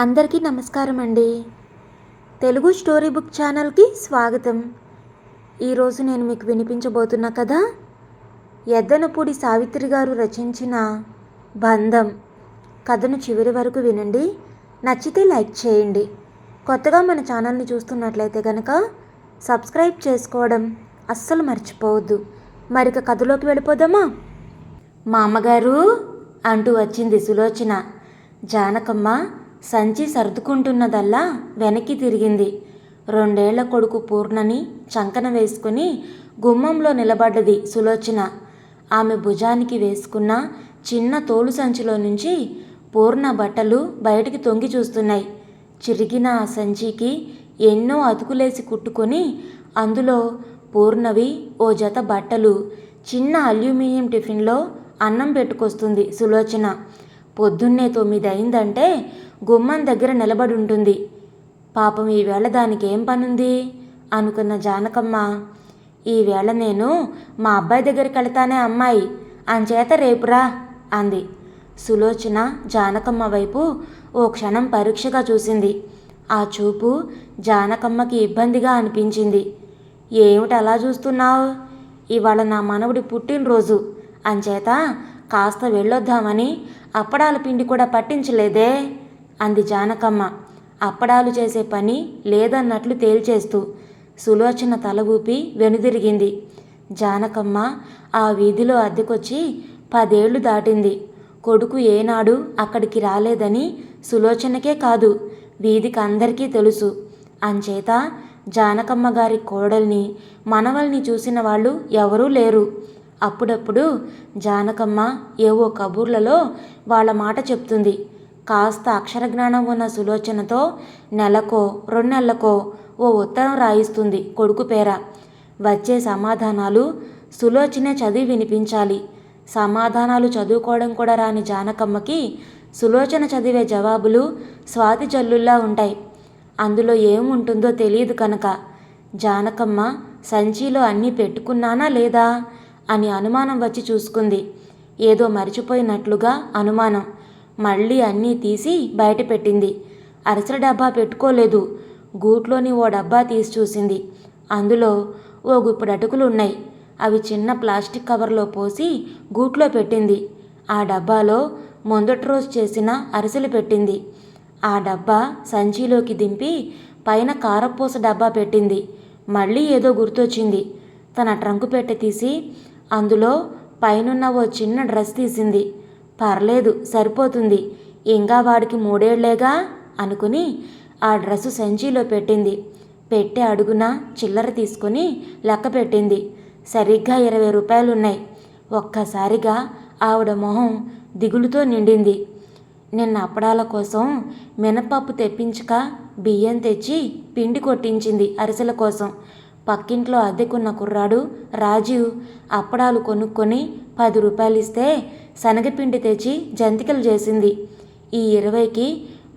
అందరికీ నమస్కారం అండి. తెలుగు స్టోరీ బుక్ ఛానల్కి స్వాగతం. ఈరోజు నేను మీకు వినిపించబోతున్న కథ ఎద్దనపూడి సావిత్రి గారు రచించిన బంధం. కథను చివరి వరకు వినండి. నచ్చితే లైక్ చేయండి. కొత్తగా మన ఛానల్ని చూస్తున్నట్లయితే కనుక సబ్స్క్రైబ్ చేసుకోవడం అస్సలు మర్చిపోవద్దు. మరిక కథలోకి వెళ్ళిపోదామా? మా అమ్మగారు అంటూ వచ్చింది సులోచన. జానకమ్మ సంచి సర్దుకుంటున్నదల్లా వెనక్కి తిరిగింది. రెండేళ్ళ కొడుకు పూర్ణని చంకన వేసుకుని గుమ్మంలో నిలబడ్డది సులోచన. ఆమె భుజానికి వేసుకున్న చిన్న తోలు సంచిలో నుంచి పూర్ణ బట్టలు బయటికి తొంగి చూస్తున్నాయి. చిరిగిన ఆ సంచికి ఎన్నో అతుకులేసి కుట్టుకొని అందులో పూర్ణవి ఓ జత బట్టలు చిన్న అల్యూమినియం టిఫిన్లో అన్నం పెట్టుకొస్తుంది సులోచన. పొద్దున్నే తొమ్మిది అయిందంటే గుమ్మం దగ్గర నిలబడి ఉంటుంది పాపం ఈవేళ దానికి ఏం పనుంది? అనుకున్న జానకమ్మ. ఈవేళ నేను మా అబ్బాయి దగ్గరికి వెళతానే అమ్మాయి. అంచేత రేపురా అంది. సులోచన జానకమ్మ వైపు ఓ క్షణం పరీక్షగా చూసింది. ఆ చూపు జానకమ్మకి ఇబ్బందిగా అనిపించింది. ఏమిటి అలా చూస్తున్నావు? ఇవాళ నా మనవడి పుట్టినరోజు. అంచేత కాస్త వెళ్ళొద్దామని అప్పడాల పిండి కూడా పట్టించలేదే? అంది జానకమ్మ. అప్పడాలు చేసే పని లేదన్నట్లు తేల్చేస్తూ సులోచన తల ఊపి వెనుదిరిగింది. జానకమ్మ ఆ వీధిలో అద్దెకొచ్చి పదేళ్ళు దాటింది. కొడుకు ఏనాడు అక్కడికి రాలేదని సులోచనకే కాదు వీధికి అందరికీ తెలుసు. అంచేత జానకమ్మ గారి కోడల్ని మనవల్ని చూసిన వాళ్ళు ఎవరూ లేరు. అప్పుడప్పుడు జానకమ్మ ఏవో కబూర్లలో వాళ్ళ మాట చెప్తుంది. కాస్త అక్షర జ్ఞానం ఉన్న సులోచనతో నెలకో రెండు నెలలకో ఓ ఉత్తరం రాయిస్తుంది కొడుకు పేర. వచ్చే సమాధానాలు సులోచనే చదివి వినిపించాలి. సమాధానాలు చదువుకోవడం కూడా రాని జానకమ్మకి సులోచన చదివే జవాబులు స్వాతి జల్లుల్లా ఉంటాయి. అందులో ఏముంటుందో తెలియదు కనుక జానకమ్మ సంచిలో అన్నీ పెట్టుకున్నానా లేదా అని అనుమానం వచ్చి చూసుకుంది. ఏదో మర్చిపోయినట్లుగా అనుమానం. మళ్ళీ అన్నీ తీసి బయట పెట్టింది అరిసెల డబ్బా పెట్టుకోలేదు. గూట్లోని ఓ డబ్బా తీసి చూసింది. అందులో ఓ గుప్పుడు అటుకులు ఉన్నాయి. అవి చిన్న ప్లాస్టిక్ కవర్లో పోసి గూట్లో పెట్టింది. ఆ డబ్బాలో మొదటి రోజు చేసిన అరిసెలు పెట్టింది. ఆ డబ్బా సంచిలోకి దింపి పైన కారపూస డబ్బా పెట్టింది. మళ్ళీ ఏదో గుర్తొచ్చింది. తన ట్రంకు పెట్టె తీసి అందులో పైనున్న ఓ చిన్న డ్రెస్ తీసింది. పర్లేదు సరిపోతుంది. ఇంకా వాడికి మూడేళ్ళేగా? అనుకుని ఆ డ్రెస్సు సంచిలో పెట్టింది. పెట్టే అడుగున చిల్లర తీసుకుని లెక్క పెట్టింది. సరిగ్గా ఇరవై రూపాయలున్నాయి. ఒక్కసారిగా ఆవిడ మొహం దిగులుతో నిండింది. నిన్న అప్పడాల కోసం మినపప్పు తెప్పించక బియ్యం తెచ్చి పిండి కొట్టించింది అరిసెల కోసం. పక్కింట్లో అద్దెకున్న కుర్రాడు రాజీవ్ అప్పడాలు కొనుక్కొని పది రూపాయలు ఇస్తే శనగపిండి తెచ్చి జంతికలు చేసింది. ఈ ఇరవైకి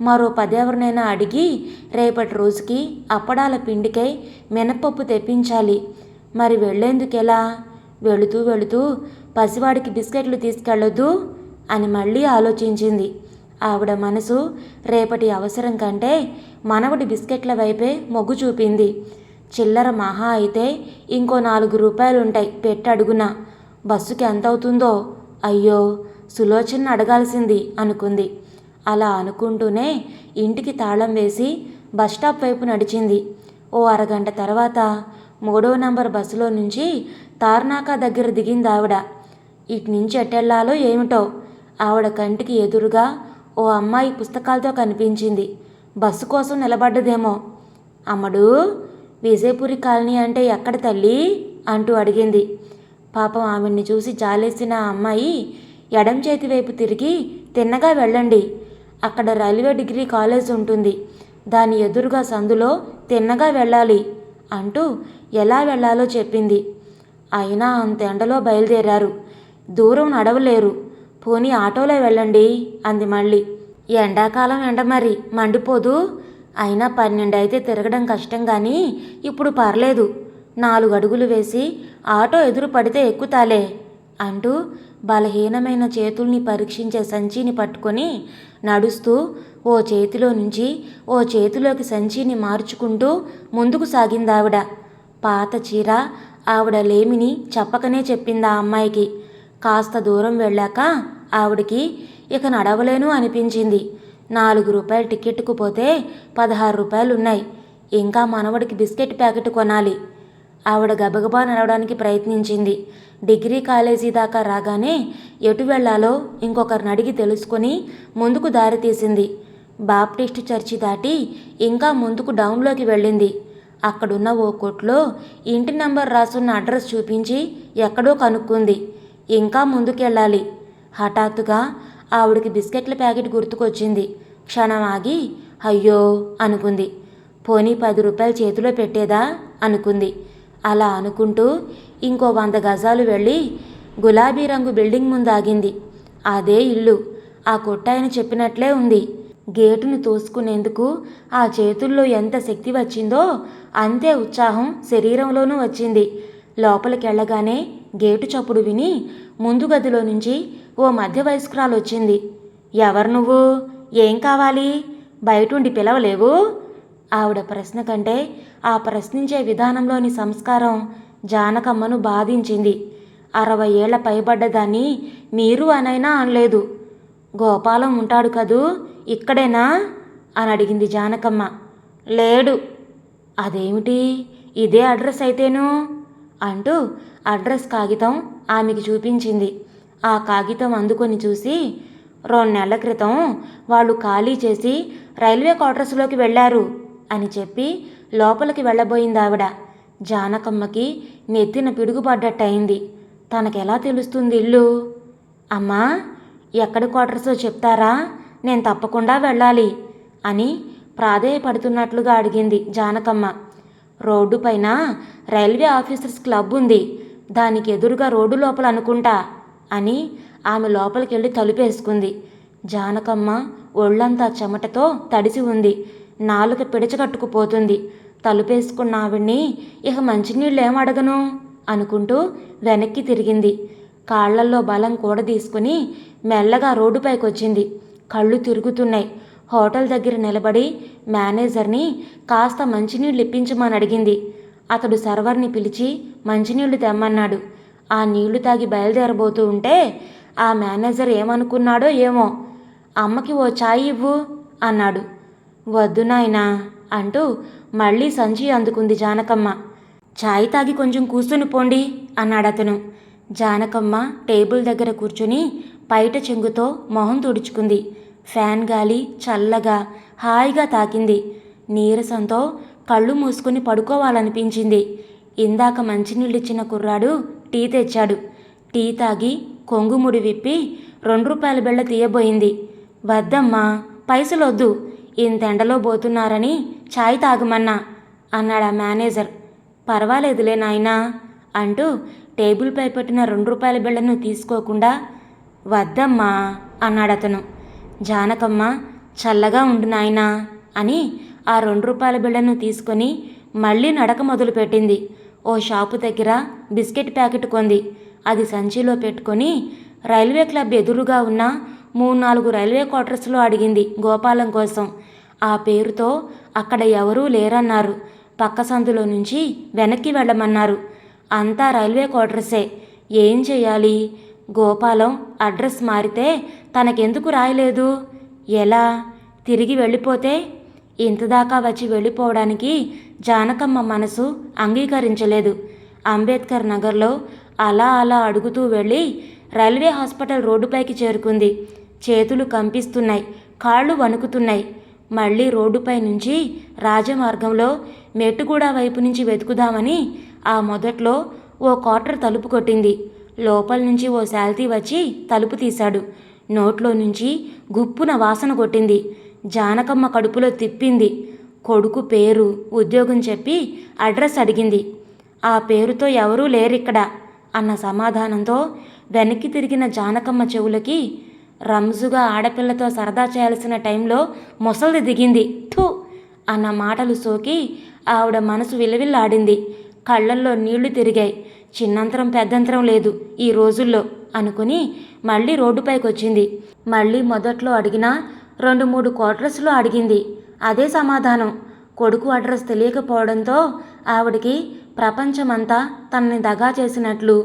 మరో పదెవరినైనా అడిగి రేపటి రోజుకి అప్పడాల పిండికై మినపప్పు తెప్పించాలి. మరి వెళ్ళేందుకెలా? వెళుతూ వెళుతూ పసివాడికి బిస్కెట్లు తీసుకెళ్ళొద్దు అని మళ్ళీ ఆలోచించింది. ఆవిడ మనసు రేపటి అవసరం కంటే మనవడి బిస్కెట్ల వైపే మొగ్గు చూపింది. చిల్లర మహా అయితే ఇంకో నాలుగు రూపాయలుంటాయి పెట్టడుగున? బస్సుకి ఎంత అవుతుందో అయ్యో సులోచన అడగాల్సింది అనుకుంది. అలా అనుకుంటూనే ఇంటికి తాళం వేసి బస్టాప్ వైపు నడిచింది. ఓ అరగంట తర్వాత మూడో నంబర్ బస్సులో నుంచి తార్నాకా దగ్గర దిగింది ఆవిడ. ఇటు నుంచి ఎట్టెళ్ళాలో ఏమిటో? ఆవిడ కంటికి ఎదురుగా ఓ అమ్మాయి పుస్తకాలతో కనిపించింది. బస్సు కోసం నిలబడ్డదేమో. అమ్మడు విజయపురి కాలనీ అంటే ఎక్కడ తల్లి? అంటూ అడిగింది. పాపం ఆవిడ్ని చూసి జాలేసిన ఆ అమ్మాయి ఎడం చేతి వైపు తిరిగి తిన్నగా వెళ్ళండి. అక్కడ రైల్వే డిగ్రీ కాలేజ్ ఉంటుంది. దాని ఎదురుగా సందులో తిన్నగా వెళ్ళాలి అంటూ ఎలా వెళ్ళాలో చెప్పింది. అయినా అంత ఎండలో బయలుదేరారు. దూరం నడవలేరు. పోనీ ఆటోలో వెళ్ళండి అంది మళ్ళీ. ఎండాకాలం ఎండ మరి మండిపోదు. అయినా పన్నెండు అయితే తిరగడం కష్టం కానీ ఇప్పుడు పర్లేదు. నాలుగు అడుగులు వేసి ఆటో ఎదురు పడితే ఎక్కుతాలే అంటూ బలహీనమైన చేతుల్ని పరీక్షించే సంచిని పట్టుకొని నడుస్తూ ఓ చేతిలో నుంచి ఓ చేతిలోకి సంచిని మార్చుకుంటూ ముందుకు సాగిందావిడ. పాత చీర ఆవిడ లేమిని చెప్పకనే చెప్పింది ఆ అమ్మాయికి. కాస్త దూరం వెళ్ళాక ఆవిడికి ఇక నడవలేను అనిపించింది. నాలుగు రూపాయల టికెట్కు పోతే పదహారు రూపాయలు ఉన్నాయి ఇంకా మనవడికి బిస్కెట్ ప్యాకెట్ కొనాలి. ఆవిడ గబగబా నడవడానికి ప్రయత్నించింది. డిగ్రీ కాలేజీ దాకా రాగానే ఎటు వెళ్ళాలో ఇంకొకరిని అడిగి తెలుసుకొని ముందుకు దారి తీసింది. బాప్టిస్ట్ చర్చి దాటి ఇంకా ముందుకు డౌన్లోకి వెళ్ళింది. అక్కడున్న ఓ కొట్లో ఇంటి నంబర్ రాసున్న అడ్రస్ చూపించి ఎక్కడో కనుక్కుంది. ఇంకా ముందుకెళ్ళాలి. హఠాత్తుగా ఆవిడికి బిస్కెట్ల ప్యాకెట్ గుర్తుకొచ్చింది. క్షణం ఆగి అయ్యో అనుకుంది. పోనీ పది రూపాయలు చేతిలో పెట్టేదా? అనుకుంది. అలా అనుకుంటూ ఇంకో వంద గజాలు వెళ్ళి గులాబీ రంగు బిల్డింగ్ ముందు ఆగింది. అదే ఇల్లు. ఆ కొట్టాయన చెప్పినట్లే ఉంది. గేటును తోసుకునేందుకు ఆ చేతుల్లో ఎంత శక్తి వచ్చిందో అంతే ఉత్సాహం శరీరంలోనూ వచ్చింది. లోపలికెళ్ళగానే గేటు చప్పుడు విని ముందు గదిలో నుంచి ఓ మధ్య వయస్కురాలు వచ్చింది. ఎవరు నువ్వు? ఏం కావాలి? బయటుండి పిలవలేవు? ఆవిడ ప్రశ్న కంటే ఆ ప్రశ్నించే విధానంలోని సంస్కారం జానకమ్మను బాధించింది. అరవై ఏళ్ళ పైబడ్డదాన్ని మీరు అనైనా అనలేదు. గోపాలం ఉంటాడు కదూ ఇక్కడేనా? అని అడిగింది జానకమ్మ. లేడు. అదేమిటి? ఇదే అడ్రస్ అయితేను? అంటూ అడ్రస్ కాగితం ఆమెకి చూపించింది. ఆ కాగితం అందుకొని చూసి రెండు నెలల క్రితం వాళ్ళు ఖాళీ చేసి రైల్వే క్వార్టర్స్లోకి వెళ్ళారు అని చెప్పి లోపలికి వెళ్ళబోయింది ఆవిడ జానకమ్మకి నెత్తిన పిడుగుపడ్డట్టయింది. తనకెలా తెలుస్తుంది ఇల్లు? అమ్మా ఎక్కడ క్వార్టర్సో చెప్తారా? నేను తప్పకుండా వెళ్ళాలి అని ప్రాధేయపడుతున్నట్లుగా అడిగింది జానకమ్మ. రోడ్డు పైన రైల్వే ఆఫీసర్స్ క్లబ్ ఉంది. దానికి ఎదురుగా రోడ్డు లోపల అనుకుంటా అని ఆమె లోపలికి వెళ్ళి తలుపేసుకుంది. జానకమ్మ ఒళ్ళంతా చెమటతో తడిసి ఉంది. నాలుక పిడచగట్టుకుపోతుంది తలుపేసుకున్న ఆవిడ్ని ఇక మంచినీళ్ళు ఏం అడగను? అనుకుంటూ వెనక్కి తిరిగింది. కాళ్ళల్లో బలం కూడా తీసుకుని మెల్లగా రోడ్డుపైకి వచ్చింది కళ్ళు తిరుగుతున్నాయి. హోటల్ దగ్గర నిలబడి మేనేజర్ని కాస్త మంచినీళ్ళు ఇప్పించమని అడిగింది అతడు సర్వర్ని పిలిచి మంచినీళ్ళు తెమ్మన్నాడు. ఆ నీళ్ళు తాగి బయలుదేరబోతూ ఉంటే ఆ మేనేజర్ ఏమనుకున్నాడో ఏమో. అమ్మకి ఓ ఛాయ్ ఇవ్వు అన్నాడు. వద్దు నాయనా. అంటూ మళ్ళీ సంచి అందుకుంది జానకమ్మ. ఛాయ్ తాగి కొంచెం కూర్చుని పోండి అన్నాడతను జానకమ్మ టేబుల్ దగ్గర కూర్చుని పైట చెంగుతో మొహం తుడుచుకుంది. ఫ్యాన్ గాలి చల్లగా హాయిగా తాకింది. నీరసంతో కళ్ళు మూసుకుని పడుకోవాలనిపించింది. ఇందాక మంచినీళ్ళిచ్చిన కుర్రాడు టీ తెచ్చాడు. టీ తాగి కొంగుముడి విప్పి రెండు రూపాయల బిళ్ళ తీయబోయింది. వద్దమ్మా పైసలొద్దు. ఇంతెండలో పోతున్నారని ఛాయ్ తాగమన్నా అన్నాడు ఆ మేనేజర్. పర్వాలేదులే నాయనా అంటూ టేబుల్పై పెట్టిన రెండు రూపాయల బిళ్ళను తీసుకోకుండా వద్దమ్మా అన్నాడతను. జానకమ్మ చల్లగా ఉండు నాయనా అని ఆ రెండు రూపాయల బిళ్ళను తీసుకొని మళ్ళీ నడక మొదలుపెట్టింది. ఓ షాపు దగ్గర బిస్కెట్ ప్యాకెట్ కొంది. అది సంచిలో పెట్టుకొని రైల్వే క్లబ్ ఎదురుగా ఉన్న మూడు నాలుగు రైల్వే క్వార్టర్స్లో అడిగింది గోపాలం కోసం. ఆ పేరుతో అక్కడ ఎవరూ లేరన్నారు. పక్క సందులో నుంచి వెనక్కి వెళ్ళమన్నారు. అంతా రైల్వే క్వార్టర్సే. ఏం చేయాలి? గోపాలం అడ్రస్ మారితే తనకెందుకు రాయలేదు? ఎలా? తిరిగి వెళ్ళిపోతే? ఇంతదాకా వచ్చి వెళ్ళిపోవడానికి జానకమ్మ మనసు అంగీకరించలేదు. అంబేద్కర్ నగర్లో అలా అలా అడుగుతూ వెళ్ళి రైల్వే హాస్పిటల్ రోడ్డుపైకి చేరుకుంది. చేతులు కంపిస్తున్నాయి కాళ్ళు వణుకుతున్నాయి. మళ్ళీ రోడ్డుపై నుంచి రాజమార్గంలో మెట్టుగూడ వైపు నుంచి వెతుకుదామని ఆ మొదట్లో ఓ క్వార్టర్ తలుపు కొట్టింది. లోపల నుంచి ఓ శాల్తీ వచ్చి తలుపు తీశాడు. నోట్లో నుంచి గుప్పున వాసన కొట్టింది. జానకమ్మ కడుపులో తిప్పింది. కొడుకు పేరు ఉద్యోగం చెప్పి అడ్రస్ అడిగింది. ఆ పేరుతో ఎవరూ లేరిక్కడ అన్న సమాధానంతో వెనక్కి తిరిగిన జానకమ్మ చెవులకి రంజుగా ఆడపిల్లతో సరదా చేయాల్సిన టైంలో ముసలిది దిగింది. థూ అన్న మాటలు సోకి ఆవిడ మనసు విలవిల్లాడింది. కళ్ళల్లో నీళ్ళు తిరిగాయి. చిన్నంతరం పెద్దంతరం లేదు ఈ రోజుల్లో అనుకుని మళ్ళీ రోడ్డుపైకి వచ్చింది మళ్ళీ మొదట్లో అడిగినా రెండు మూడు క్వార్టర్స్లో అడిగింది. అదే సమాధానం. కొడుకు అడ్రస్ తెలియకపోవడంతో ఆవిడికి ప్రపంచమంతా తనని దగా చేసినట్లు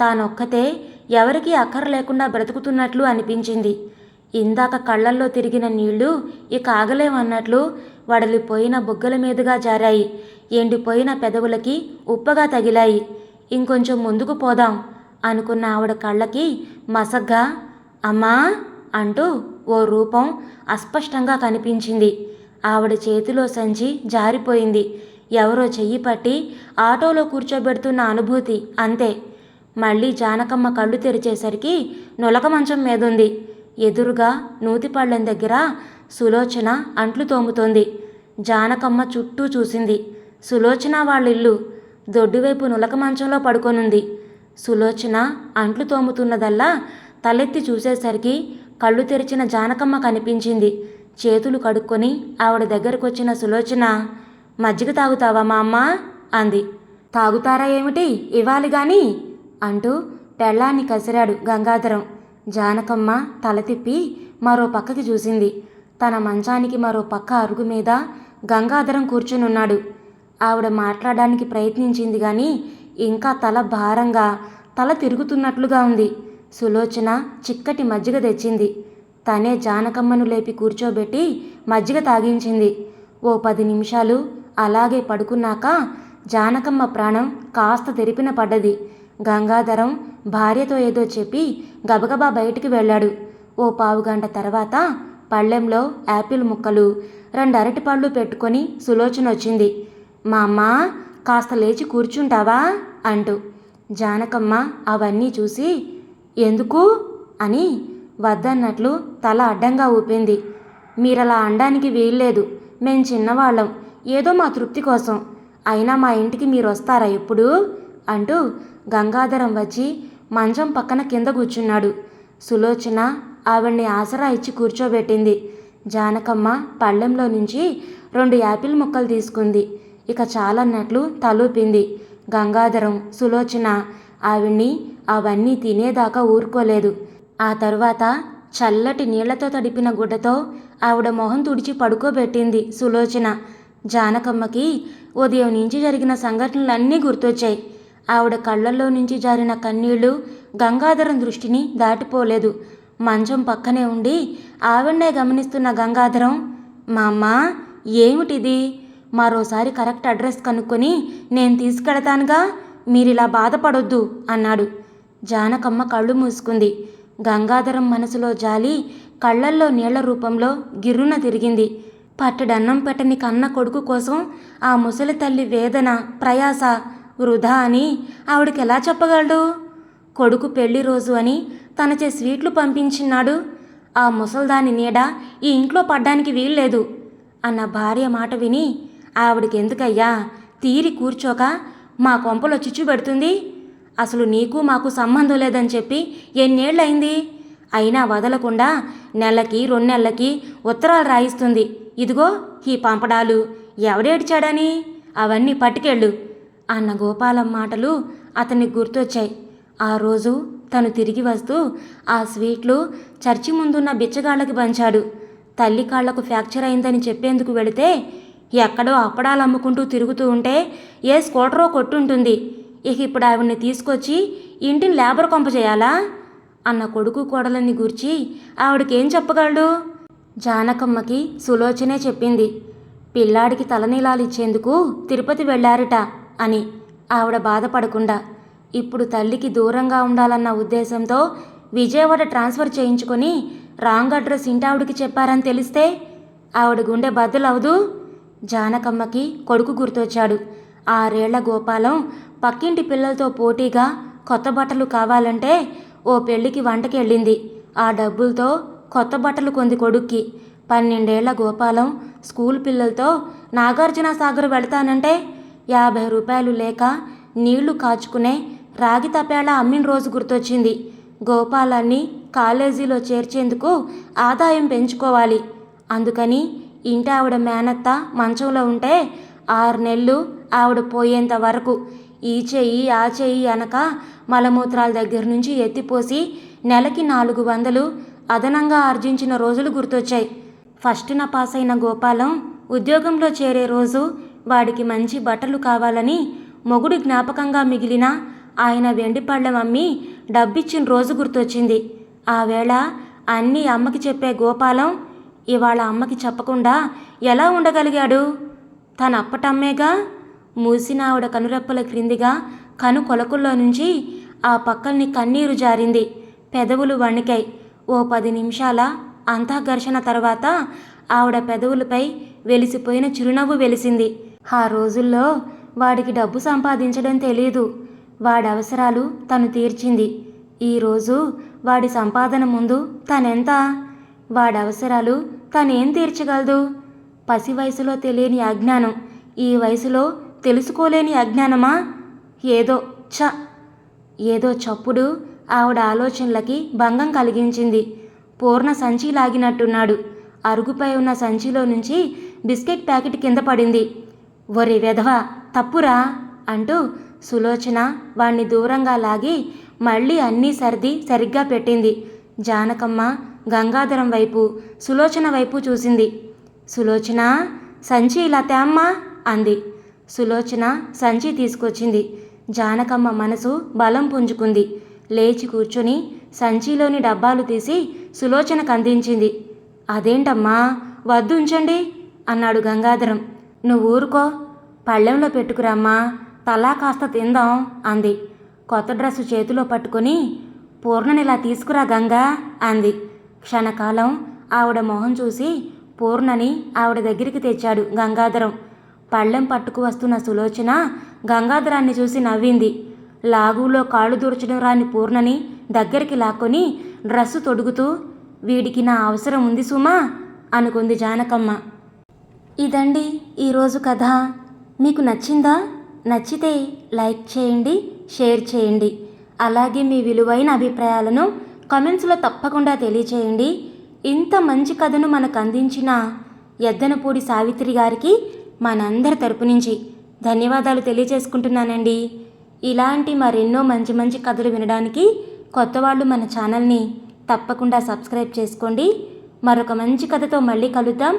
తానొక్కతే ఎవరికీ అక్కర లేకుండా బ్రతుకుతున్నట్లు అనిపించింది. ఇందాక కళ్ళల్లో తిరిగిన నీళ్ళు ఇక ఆగలేమన్నట్లు వడలిపోయిన బుగ్గల మీదుగా జారాయి. ఎండిపోయిన పెదవులకి ఉప్పగా తగిలాయి. ఇంకొంచెం ముందుకు పోదాం అనుకున్న ఆవిడ కళ్ళకి మసగ్గా అమ్మా అంటూ ఓ రూపం అస్పష్టంగా కనిపించింది. ఆవిడ చేతిలో సంచి జారిపోయింది. ఎవరో చెయ్యి పట్టి ఆటోలో కూర్చోబెడుతున్న అనుభూతి అంతే. మళ్ళీ జానకమ్మ కళ్ళు తెరిచేసరికి నులక మంచం మీదుంది. ఎదురుగా నూతిపళ్ళెం దగ్గర సులోచన అంట్లు తోముతోంది. జానకమ్మ చుట్టూ చూసింది. సులోచన వాళ్ళ ఇల్లు దొడ్డువైపు నులక మంచంలో పడుకొనుంది. సులోచన అంట్లు తోముతున్నదల్లా తలెత్తి చూసేసరికి కళ్ళు తెరిచిన జానకమ్మ కనిపించింది. చేతులు కడుక్కొని ఆవిడ దగ్గరకొచ్చిన సులోచన మజ్జిగ తాగుతావా మా అమ్మ అంది. తాగుతారా ఏమిటి? ఇవ్వాలి కానీ అంటూ పెళ్ళాన్ని కసిరాడు గంగాధరం. జానకమ్మ తల తిప్పి మరో పక్కకి చూసింది. తన మంచానికి మరో పక్క అరుగు మీద గంగాధరం కూర్చునున్నాడు. ఆవిడ మాట్లాడడానికి ప్రయత్నించింది కానీ ఇంకా తల భారంగా తల తిరుగుతున్నట్లుగా ఉంది. సులోచన చిక్కటి మజ్జిగ తెచ్చింది. తనే జానకమ్మను లేపి కూర్చోబెట్టి మజ్జిగ తాగించింది. ఓ పది నిమిషాలు అలాగే పడుకున్నాక జానకమ్మ ప్రాణం కాస్త తెరిపిన పడ్డది. గంగాధరం భార్యతో ఏదో చెప్పి గబగబా బయటికి వెళ్ళాడు. ఓ పావుగంట తర్వాత పళ్ళెంలో యాపిల్ ముక్కలు రెండు అరటిపళ్ళు పెట్టుకొని సులోచన వచ్చింది. మా అమ్మ కాస్త లేచి కూర్చుంటావా? అంటూ. జానకమ్మ అవన్నీ చూసి ఎందుకు? అని వద్దన్నట్లు తల అడ్డంగా ఊపింది. మీరలా అనడానికి వీల్లేదు. మేం చిన్నవాళ్ళం. ఏదో మా తృప్తి కోసం. అయినా మా ఇంటికి మీరు వస్తారా ఎప్పుడు? అంటూ గంగాధరం వచ్చి మంచం పక్కన కింద కూర్చున్నాడు. సులోచన ఆవిడ్ని ఆసరా ఇచ్చి కూర్చోబెట్టింది. జానకమ్మ పళ్ళెంలో నుంచి రెండు యాపిల్ ముక్కలు తీసుకుంది. ఇక చాలన్నట్లు తలూపింది. గంగాధరం సులోచన ఆవిడ్ని అవన్నీ తినేదాకా ఊరుకోలేదు. ఆ తరువాత చల్లటి నీళ్ళతో తడిపిన గుడ్డతో ఆవిడ మొహం తుడిచి పడుకోబెట్టింది సులోచన. జానకమ్మకి ఉదయం నుంచి జరిగిన సంఘటనలన్నీ గుర్తొచ్చాయి. ఆవిడ కళ్ళల్లో నుంచి జారిన కన్నీళ్ళు గంగాధరం దృష్టిని దాటిపోలేదు. మంచం పక్కనే ఉండి ఆవిడనే గమనిస్తున్న గంగాధరం మా అమ్మ ఏమిటిది? మరోసారి కరెక్ట్ అడ్రస్ కనుక్కొని నేను తీసుకెడతానుగా మీరిలా బాధపడొద్దు అన్నాడు. జానకమ్మ కళ్ళు మూసుకుంది. గంగాధరం మనసులో జాలి కళ్ళల్లో నీళ్ళ రూపంలో గిర్రున తిరిగింది. పట్టడన్నం పెట్టని కన్న కొడుకు కోసం ఆ ముసలి తల్లి వేదన ప్రయాస వృధా అని ఆవిడకి ఎలా చెప్పగలడు? కొడుకు పెళ్ళి రోజు అని తనచే స్వీట్లు పంపించినాడు ఆ ముసల్దాని నీడ ఈ ఇంట్లో పడ్డానికి వీల్లేదు అన్న భార్య మాట విని ఆవిడకెందుకయ్యా? తీరి కూర్చోక మా కొంపలో చిచ్చు పెడుతుంది. అసలు నీకు మాకు సంబంధం లేదని చెప్పి ఎన్నేళ్ళయింది? అయినా వదలకుండా నెలకి రెండు నెలలకి ఉత్తరాలు రాయిస్తుంది. ఇదిగో ఈ పంపడాలు ఎవడేడ్చాడని? అవన్నీ పట్టుకెళ్ళు. అన్న గోపాలం మాటలు అతనికి గుర్తొచ్చాయి. ఆ రోజు తను తిరిగి వస్తూ ఆ స్వీట్లు చర్చి ముందున్న బిచ్చగాళ్ళకి పంచాడు. తల్లి కాళ్ళకు ఫ్రాక్చర్ అయిందని చెప్పేందుకు వెళితే ఎక్కడో అప్పడాలు అమ్ముకుంటూ తిరుగుతూ ఉంటే ఏ స్కూటరో కొట్టుంటుంది. ఇక ఇప్పుడు ఆవిడ్ని తీసుకొచ్చి ఇంటిని లేబర్ కొంప చేయాలా? అన్న కొడుకు కోడలని గురించి ఆవిడకేం చెప్పగలడు? జానకమ్మకి సులోచనే చెప్పింది. పిల్లాడికి తలనీలాలు ఇచ్చేందుకు తిరుపతి వెళ్ళారట. అని ఆవిడ బాధపడకుండా ఇప్పుడు తల్లికి దూరంగా ఉండాలన్న ఉద్దేశంతో విజయవాడ ట్రాన్స్ఫర్ చేయించుకొని రాంగ్ అడ్రస్ ఇంటావిడికి చెప్పారని తెలిస్తే ఆవిడ గుండె బద్దలవదు జానకమ్మకి కొడుకు గుర్తొచ్చాడు. ఆరేళ్ళ గోపాలం పక్కింటి పిల్లలతో పోటీగా కొత్త బట్టలు కావాలంటే ఓ పెళ్ళికి వంటకెళ్ళింది. ఆ డబ్బులతో కొత్త బట్టలు కొంది కొడుక్కి. పన్నెండేళ్ళ గోపాలం స్కూల్ పిల్లలతో నాగార్జున సాగర్ వెళతానంటే యాభై రూపాయలు లేక నీళ్ళు కాచుకునే రాగి తపేళ అమ్మిన రోజు గుర్తొచ్చింది. గోపాలాన్ని కాలేజీలో చేర్చేందుకు ఆదాయం పెంచుకోవాలి. అందుకని ఇంటి ఆవిడ మేనత్త మంచంలో ఉంటే ఆరు నెలలు ఆవిడ పోయేంత వరకు ఈ చెయ్యి ఆ చెయ్యి అనక మలమూత్రాల దగ్గర నుంచి ఎత్తిపోసి నెలకి నాలుగు వందలు అదనంగా ఆర్జించిన రోజులు గుర్తొచ్చాయి. ఫస్ట్న పాస్ అయిన గోపాలం ఉద్యోగంలో చేరే రోజు వాడికి మంచి బట్టలు కావాలని మొగుడు జ్ఞాపకంగా మిగిలిన ఆయన వెండి పళ్ళెం అమ్మి డబ్బిచ్చిన రోజు గుర్తొచ్చింది. ఆ వేళ అన్నీ అమ్మకి చెప్పే గోపాలం ఇవాళ అమ్మకి చెప్పకుండా ఎలా ఉండగలిగాడు? తన అప్పటమ్మేగా? మూసిన ఆవిడ కనురెప్పల క్రిందిగా కను కొలకుల్లో నుంచి ఆ పక్కల్ని కన్నీరు జారింది. పెదవులు వణికాయి. ఓ పది నిమిషాల అంతఃఘర్షణ తర్వాత ఆవిడ పెదవులపై వెలిసిపోయిన చిరునవ్వు వెలిసింది. ఆ రోజుల్లో వాడికి డబ్బు సంపాదించడం తెలియదు వాడి అవసరాలు తను తీర్చింది. ఈరోజు వాడి సంపాదన ముందు తనెంత? వాడి అవసరాలు తనేం తీర్చగలదు? పసి వయసులో తెలియని అజ్ఞానం. ఈ వయసులో తెలుసుకోలేని అజ్ఞానమా? ఏదో ఛ! ఏదో చప్పుడు ఆవిడ ఆలోచనలకి భంగం కలిగించింది. పూర్ణ సంచి లాగినట్టున్నాడు. అరుగుపై ఉన్న సంచిలో నుంచి బిస్కెట్ ప్యాకెట్ కింద పడింది. ఒరి వెధవ తప్పురా అంటూ సులోచన వాణ్ణి దూరంగా లాగి మళ్ళీ అన్నీ సర్ది సరిగ్గా పెట్టింది. జానకమ్మ గంగాధరం వైపు సులోచన వైపు చూసింది. సులోచన సంచి ఇలా తేమ్మా అంది. సులోచన సంచి తీసుకొచ్చింది. జానకమ్మ మనసు బలం పుంజుకుంది. లేచి కూర్చొని సంచిలోని డబ్బాలు తీసి సులోచనకు అందించింది. అదేంటమ్మా వద్దు ఉంచండి అన్నాడు గంగాధరం. నువ్వు ఊరుకో పళ్ళెంలో పెట్టుకురామ్మా. తలా కాస్త తిందాం అంది. కొత్త డ్రెస్సు చేతిలో పట్టుకొని పూర్ణనిలా తీసుకురా గంగా అంది. క్షణకాలం ఆవిడ మొహం చూసి పూర్ణని ఆవిడ దగ్గరికి తెచ్చాడు గంగాధరం. పళ్ళెం పట్టుకు వస్తున్న సులోచన గంగాధరాన్ని చూసి నవ్వింది. లాగులో కాళ్ళు దూర్చడం రాని పూర్ణని దగ్గరికి లాక్కొని డ్రెస్సు తొడుగుతూ వీడికి నా అవసరం ఉంది సుమా అనుకుంది జానకమ్మ. ఇదండి ఈరోజు కథ. మీకు నచ్చిందా? నచ్చితే లైక్ చేయండి షేర్ చేయండి. అలాగే మీ విలువైన అభిప్రాయాలను కమెంట్స్లో తప్పకుండా తెలియచేయండి. ఇంత మంచి కథను మనకు అందించిన ఎద్దనపూడి సావిత్రి గారికి మనందరి తరపు నుంచి ధన్యవాదాలు తెలియజేసుకుంటున్నానండి. ఇలాంటి మరెన్నో మంచి మంచి కథలు వినడానికి కొత్త వాళ్ళు మన ఛానల్ని తప్పకుండా సబ్స్క్రైబ్ చేసుకోండి. మరొక మంచి కథతో మళ్ళీ కలుద్దాం.